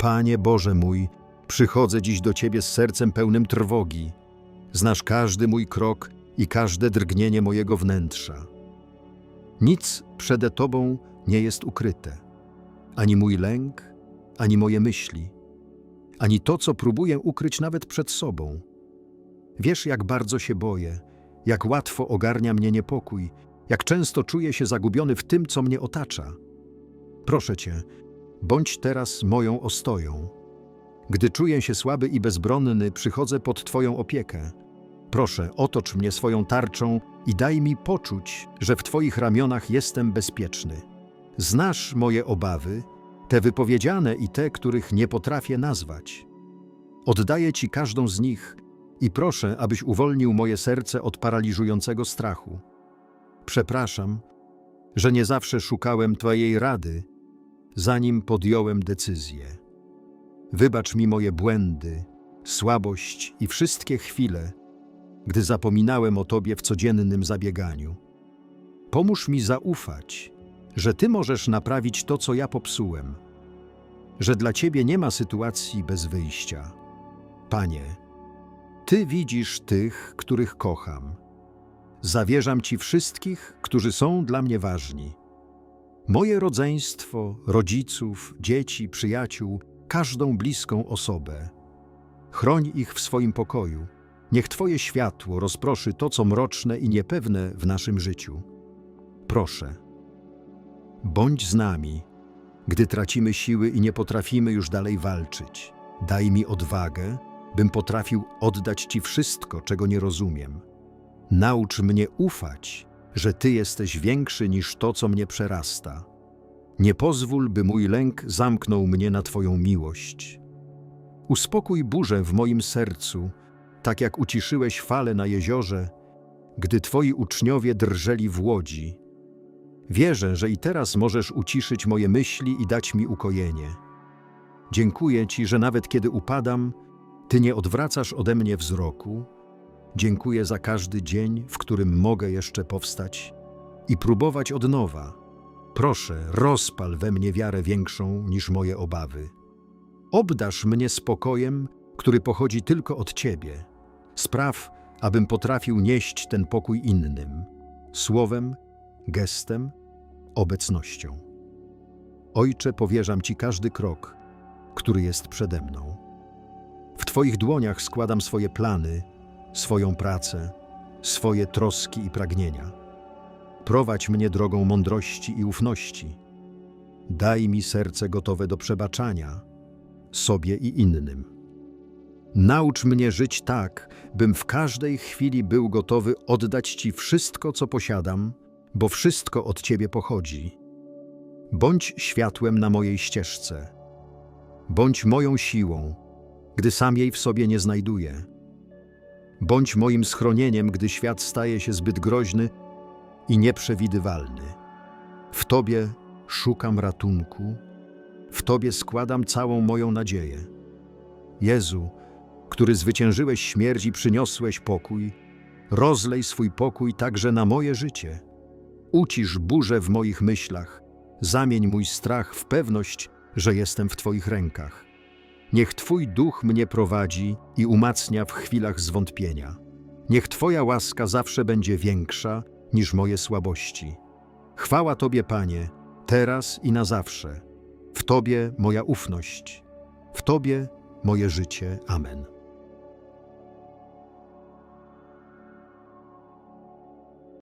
Panie Boże mój, przychodzę dziś do Ciebie z sercem pełnym trwogi. Znasz każdy mój krok i każde drgnienie mojego wnętrza. Nic przede Tobą nie jest ukryte. Ani mój lęk, ani moje myśli, ani to, co próbuję ukryć nawet przed sobą. Wiesz, jak bardzo się boję, jak łatwo ogarnia mnie niepokój, jak często czuję się zagubiony w tym, co mnie otacza. Proszę Cię, bądź teraz moją ostoją. Gdy czuję się słaby i bezbronny, przychodzę pod Twoją opiekę. Proszę, otocz mnie swoją tarczą i daj mi poczuć, że w Twoich ramionach jestem bezpieczny. Znasz moje obawy, te wypowiedziane i te, których nie potrafię nazwać. Oddaję Ci każdą z nich i proszę, abyś uwolnił moje serce od paraliżującego strachu. Przepraszam, że nie zawsze szukałem Twojej rady, zanim podjąłem decyzję. Wybacz mi moje błędy, słabość i wszystkie chwile, gdy zapominałem o Tobie w codziennym zabieganiu. Pomóż mi zaufać, że Ty możesz naprawić to, co ja popsułem, że dla Ciebie nie ma sytuacji bez wyjścia. Panie, Ty widzisz tych, których kocham. Zawierzam Ci wszystkich, którzy są dla mnie ważni. Moje rodzeństwo, rodziców, dzieci, przyjaciół, każdą bliską osobę. Chroń ich w swoim pokoju. Niech Twoje światło rozproszy to, co mroczne i niepewne w naszym życiu. Proszę, bądź z nami, gdy tracimy siły i nie potrafimy już dalej walczyć. Daj mi odwagę, bym potrafił oddać Ci wszystko, czego nie rozumiem. Naucz mnie ufać, że Ty jesteś większy niż to, co mnie przerasta. Nie pozwól, by mój lęk zamknął mnie na Twoją miłość. Uspokój burzę w moim sercu, tak jak uciszyłeś fale na jeziorze, gdy Twoi uczniowie drżeli w łodzi. Wierzę, że i teraz możesz uciszyć moje myśli i dać mi ukojenie. Dziękuję Ci, że nawet kiedy upadam, Ty nie odwracasz ode mnie wzroku. Dziękuję za każdy dzień, w którym mogę jeszcze powstać i próbować od nowa. Proszę, rozpal we mnie wiarę większą niż moje obawy. Obdasz mnie spokojem, który pochodzi tylko od Ciebie. Spraw, abym potrafił nieść ten pokój innym, słowem, gestem, obecnością. Ojcze, powierzam Ci każdy krok, który jest przede mną. W Twoich dłoniach składam swoje plany, swoją pracę, swoje troski i pragnienia. Prowadź mnie drogą mądrości i ufności. Daj mi serce gotowe do przebaczania sobie i innym. Naucz mnie żyć tak, bym w każdej chwili był gotowy oddać Ci wszystko, co posiadam, bo wszystko od Ciebie pochodzi. Bądź światłem na mojej ścieżce. Bądź moją siłą, gdy sam jej w sobie nie znajduję. Bądź moim schronieniem, gdy świat staje się zbyt groźny i nieprzewidywalny. W Tobie szukam ratunku, w Tobie składam całą moją nadzieję. Jezu, który zwyciężyłeś śmierć i przyniosłeś pokój, rozlej swój pokój także na moje życie. Ucisz burzę w moich myślach, zamień mój strach w pewność, że jestem w Twoich rękach. Niech Twój duch mnie prowadzi i umacnia w chwilach zwątpienia. Niech Twoja łaska zawsze będzie większa niż moje słabości. Chwała Tobie, Panie, teraz i na zawsze. W Tobie moja ufność, w Tobie moje życie. Amen.